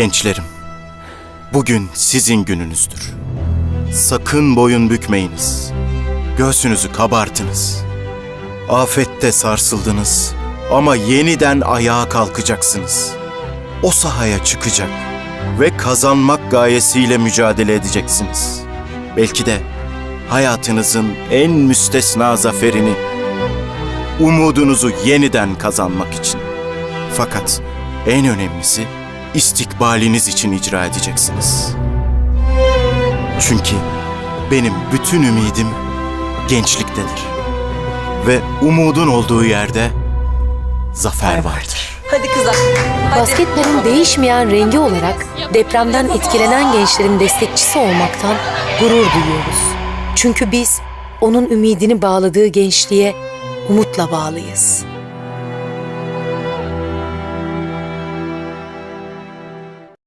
Gençlerim, bugün sizin gününüzdür. Sakın boyun bükmeyiniz. Göğsünüzü kabartınız. Afette sarsıldınız ama yeniden ayağa kalkacaksınız. O sahaya çıkacak ve kazanmak gayesiyle mücadele edeceksiniz. Belki de hayatınızın en müstesna zaferini, umudunuzu yeniden kazanmak için. Fakat en önemlisi istikbaliniz için icra edeceksiniz. Çünkü benim bütün ümidim gençliktedir. Ve umudun olduğu yerde zafer vardır. Hadi kızlar. Hadi. Basketbolun değişmeyen rengi olarak depremden etkilenen gençlerin destekçisi olmaktan gurur duyuyoruz. Çünkü biz onun ümidini bağladığı gençliğe umutla bağlıyız.